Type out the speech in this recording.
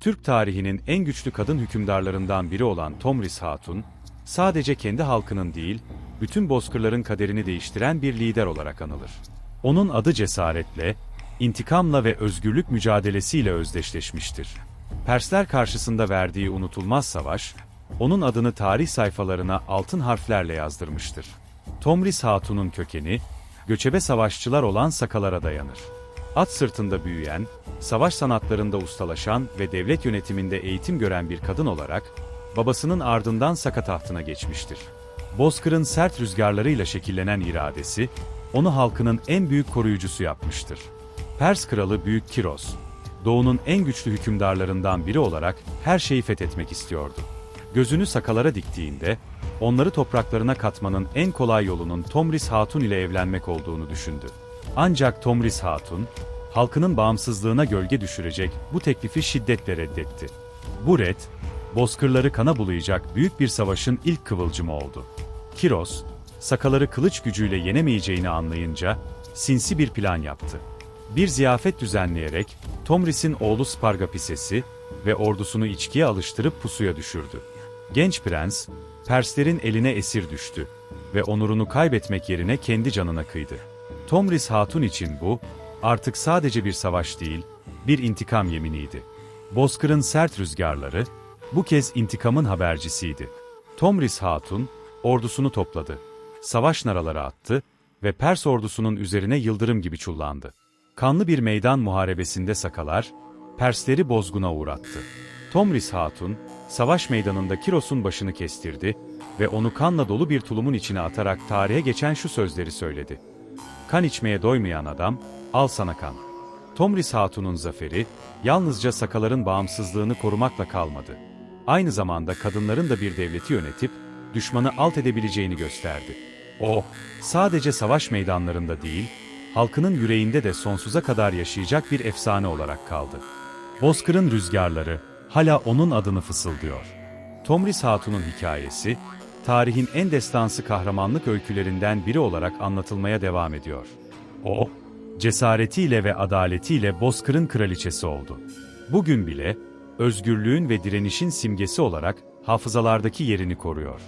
Türk tarihinin en güçlü kadın hükümdarlarından biri olan Tomris Hatun, sadece kendi halkının değil, bütün bozkırların kaderini değiştiren bir lider olarak anılır. Onun adı cesaretle, intikamla ve özgürlük mücadelesiyle özdeşleşmiştir. Persler karşısında verdiği unutulmaz savaş, onun adını tarih sayfalarına altın harflerle yazdırmıştır. Tomris Hatun'un kökeni, göçebe savaşçılar olan Sakalara dayanır. At sırtında büyüyen, savaş sanatlarında ustalaşan ve devlet yönetiminde eğitim gören bir kadın olarak, babasının ardından Saka tahtına geçmiştir. Bozkır'ın sert rüzgarlarıyla şekillenen iradesi, onu halkının en büyük koruyucusu yapmıştır. Pers kralı Büyük Kiros, Doğu'nun en güçlü hükümdarlarından biri olarak her şeyi fethetmek istiyordu. Gözünü sakalara diktiğinde, onları topraklarına katmanın en kolay yolunun Tomris Hatun ile evlenmek olduğunu düşündü. Ancak Tomris Hatun, halkının bağımsızlığına gölge düşürecek bu teklifi şiddetle reddetti. Bu red, bozkırları kana bulayacak büyük bir savaşın ilk kıvılcımı oldu. Kiros, sakaları kılıç gücüyle yenemeyeceğini anlayınca, sinsi bir plan yaptı. Bir ziyafet düzenleyerek, Tomris'in oğlu Spargapises'i ve ordusunu içkiye alıştırıp pusuya düşürdü. Genç prens, Perslerin eline esir düştü ve onurunu kaybetmek yerine kendi canına kıydı. Tomris Hatun için bu, artık sadece bir savaş değil, bir intikam yeminiydi. Bozkır'ın sert rüzgarları, bu kez intikamın habercisiydi. Tomris Hatun, ordusunu topladı. Savaş naraları attı ve Pers ordusunun üzerine yıldırım gibi çullandı. Kanlı bir meydan muharebesinde Sakalar, Persleri bozguna uğrattı. Tomris Hatun, savaş meydanında Kiros'un başını kestirdi ve onu kanla dolu bir tulumun içine atarak tarihe geçen şu sözleri söyledi. Kan içmeye doymayan adam, al sana kan. Tomris Hatun'un zaferi, yalnızca Sakaların bağımsızlığını korumakla kalmadı. Aynı zamanda kadınların da bir devleti yönetip, düşmanı alt edebileceğini gösterdi. O, sadece savaş meydanlarında değil, halkının yüreğinde de sonsuza kadar yaşayacak bir efsane olarak kaldı. Bozkır'ın rüzgarları, hala onun adını fısıldıyor. Tomris Hatun'un hikayesi, tarihin en destansı kahramanlık öykülerinden biri olarak anlatılmaya devam ediyor. O, cesaretiyle ve adaletiyle Bozkır'ın kraliçesi oldu. Bugün bile, özgürlüğün ve direnişin simgesi olarak hafızalardaki yerini koruyor.